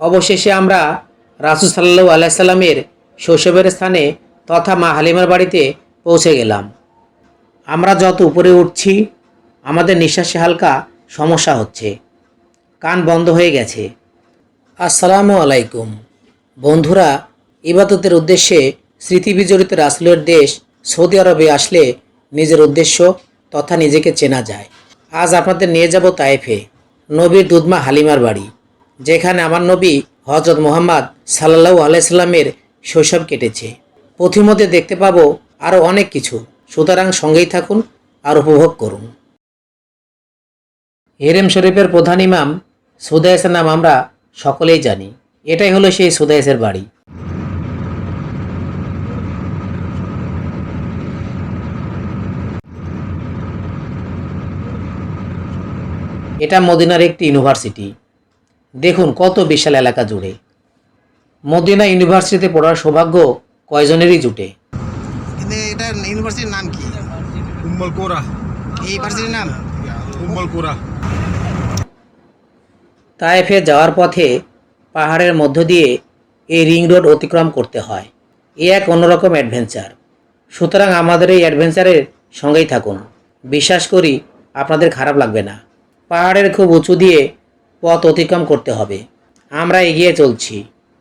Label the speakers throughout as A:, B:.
A: অবশেষে আমরা রাসুল সাল্লু আলাইসাল্লামের শৈশবের স্থানে তথা মা হালিমার বাড়িতে পৌঁছে গেলাম। আমরা যত উপরে উঠছি, আমাদের নিঃশ্বাসে হালকা সমস্যা হচ্ছে। কান বন্ধ হয়ে গেছে। আসসালামু আলাইকুম। বন্ধুরা, ইবাদতের উদ্দেশ্যে স্মৃতি বিজড়িত রাসুলের দেশ সৌদি আরবে আসলে নিজের উদ্দেশ্য তথা নিজেকে চেনা যায়। আজ আপনাদের নিয়ে যাব তায়েফে নবীর দুধমা হালিমার বাড়ি। যেখানে আমার নবী হজরত মোহাম্মদ সাল্লাহ আলাইসাল্লামের শৈশব কেটেছে। পথিমধ্যে দেখতে পাবো আরও অনেক কিছু। সুতরাং সঙ্গেই থাকুন আর উপভোগ করুন। হেরেম শরীফের প্রধান ইমাম সুদায়েসের নাম আমরা সকলেই জানি। এটাই হলো সেই সুদায়েসের বাড়ি। এটা মদিনার একটি ইউনিভার্সিটি। দেখুন কত বিশাল এলাকা জুড়ে। মদিনা ইউনিভার্সিটিতে পড়ার সৌভাগ্য কয়জনেরই জুটে?
B: কিন্তু এটা ইউনিভার্সিটির নাম কি?
C: উম্মল কোরা।
B: ইউনিভার্সিটির নাম?
C: উম্মল কোরা।
A: তায়েফে যাওয়ার পথে পাহাড়ের মধ্য দিয়ে এই রিং রোড অতিক্রম করতে হয়। এ এক অন্যরকম অ্যাডভেঞ্চার। সুতরাং আমাদের এই অ্যাডভেঞ্চারের সঙ্গেই থাকুন। বিশ্বাস করি আপনাদের খারাপ লাগবে না। পাহাড়ের খুব উঁচু দিয়ে পথ অতিক্রম করতে হবে। আমরা এগিয়ে চলছি।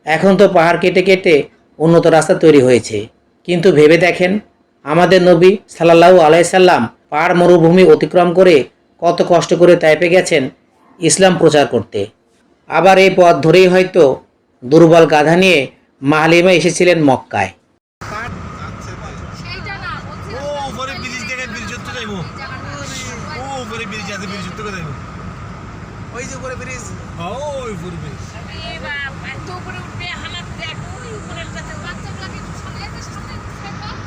A: এখন তো পাহাড় কেটে কেটে উন্নত রাস্তা তৈরি হয়েছে। কিন্তু ভেবে দেখেন, আমাদের নবী সাল্লাল্লাহু আলাইসাল্লাম পাহাড় মরুভূমি অতিক্রম করে কত কষ্ট করে তাইপে গেছেন ইসলাম প্রচার করতে। আবার এই পথ ধরেই হয়তো দুর্বল গাধা নিয়ে মাহালিমা এসেছিলেন মক্কায়।
C: ও ব্রিজ আছে, ব্রিজ
B: ওই যে উপরে ব্রিজ।
C: ও ওই উপরে ব্রিজ।
D: এত উপরে উঠবে দেখ ওই উপরেরটাতে সামনে সামনে হয়।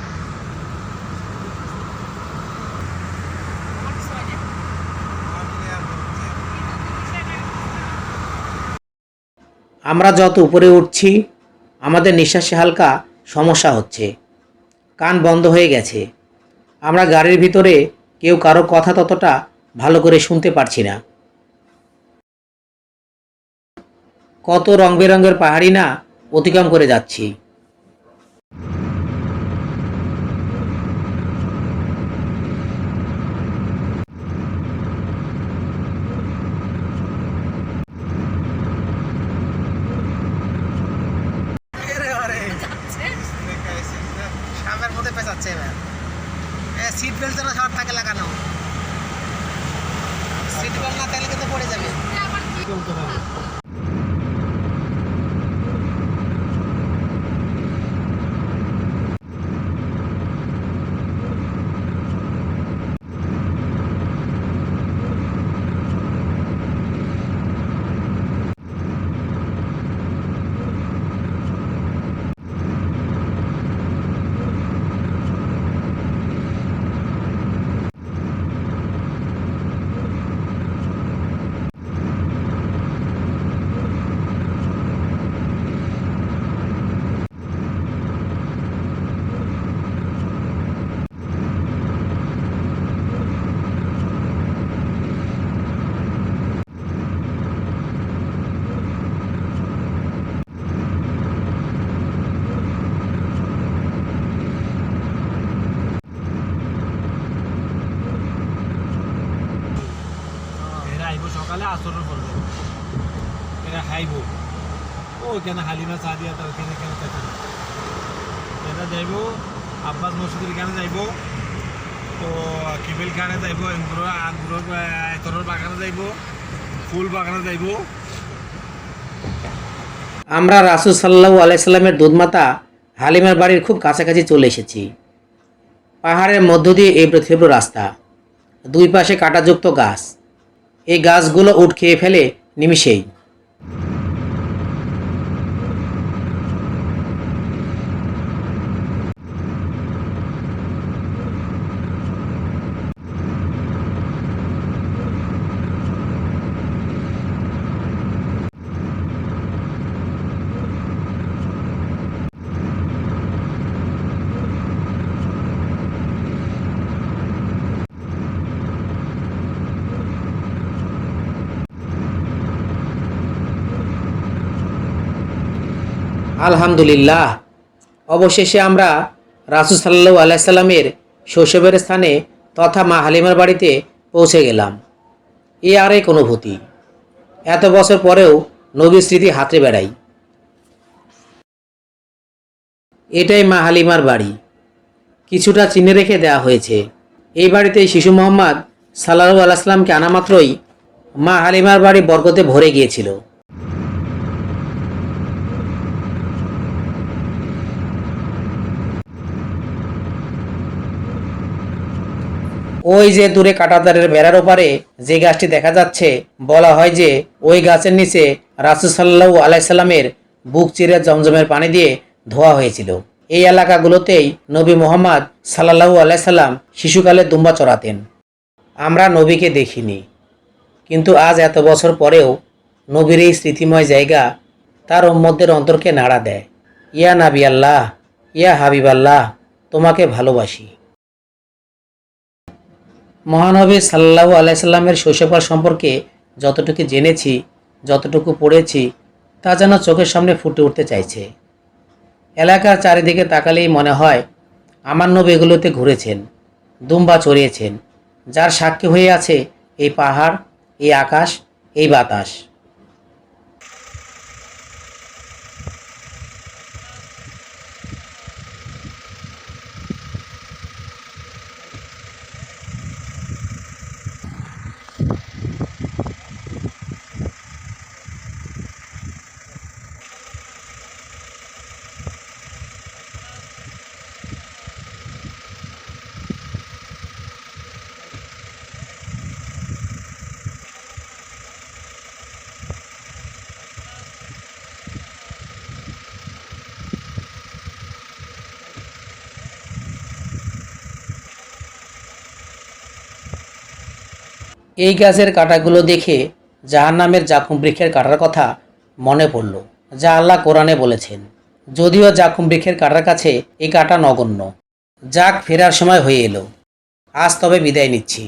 A: আমরা যত উপরে উঠছি আমাদের নিঃশ্বাসে হালকা সমস্যা হচ্ছে। কান বন্ধ হয়ে গেছে। আমরা গাড়ির ভিতরে কেউ কারও কথা ততটা ভালো করে শুনতে পারছি না। কত রং বেরঙের পাহাড়ি না অতিক্রম করে যাচ্ছি।
B: সামনের মধ্যে এবার। সিট বেল্ট যেন সবার থাকে লাগানো সিট বেল্ট না থাকলে কিন্তু পড়ে যাবে
C: এরা আইবো সকালে আসর করবে এরা খাইবো ও কেন হালিমা চা দিয়া তো কেন কেন। কেন এরা যাইব আব্বাস মসজিদের এখানে যাইব তো কিবেল খানে যাইব এগুলো আগুলোর এতরের বাগানে যাইব ফুল বাগানে যাইব
A: আমরা রাসুল সাল্লাহু আলাইসাল্লামের দুধমাতা হালিমার বাড়ির খুব কাছাকাছি চলে এসেছি। পাহাড়ের মধ্য দিয়ে এই থেবড়ো রাস্তা। দুই পাশে কাটাযুক্ত গাছ। এই গাছগুলো উঠ খেয়ে ফেলে নিমিষেই। আলহামদুলিল্লাহ। অবশেষে আমরা রাসুল সাল্লাহ আলাইসাল্লামের শৈশবের স্থানে তথা মা হালিমার বাড়িতে পৌঁছে গেলাম। এ আর এক অনুভূতি। এত বছর পরেও নবীর স্মৃতি হাতে বেড়াই। এটাই মা হালিমার বাড়ি। কিছুটা চিনে রেখে দেওয়া হয়েছে। এই বাড়িতে শিশু মোহাম্মদ সাল্লাহু আলাইসলামকে আনা মাত্রই মা হালিমার বাড়ি বরকতে ভরে গিয়েছিল। ওই যে দূরে কাটাতারের বেড়ার ওপারে যে গাছটি দেখা যাচ্ছে, বলা হয় যে ওই গাছের নিচে রাসুল সাল্লাহু আলাইসাল্লামের বুক চিরে জমজমের পানি দিয়ে ধোয়া হয়েছিল। এই এলাকাগুলোতেই নবী মোহাম্মদ সাল্লাহু আলাইসাল্লাম শিশুকালে দুম্বা চড়াতেন। আমরা নবীকে দেখিনি। কিন্তু আজ এত বছর পরেও নবীর এই স্মৃতিময় জায়গা তার উম্মদের অন্তরকে নাড়া দেয়। ইয়া নাবি আল্লাহ, ইয়া হাবিব আল্লাহ, তোমাকে ভালোবাসি। মহানবী সাল্লাহু আলাইসাল্লামের শৈশবকাল সম্পর্কে যতটুকু জেনেছি, যতটুকু পড়েছি, তা যেন চোখের সামনে ফুটে উঠতে চাইছে। এলাকার চারিদিকে তাকালেই মনে হয়, আমার নবী এগুলোতে ঘুরেছেন, দুম্বা চড়িয়েছেন, যার সাক্ষী হয়ে আছে এই পাহাড়, এই আকাশ, এই বাতাস। এই গাছের কাঁটাগুলো দেখে জাহান নামের জাকুম বৃক্ষের কাটার কথা মনে পড়ল, যা আল্লাহ কোরআনে বলেছেন। যদিও জাকুম বৃক্ষের কাটার কাছে এই কাটা নগণ্য। যাক, ফেরার সময় হয়ে এলো। আজ তবে বিদায় নিচ্ছি।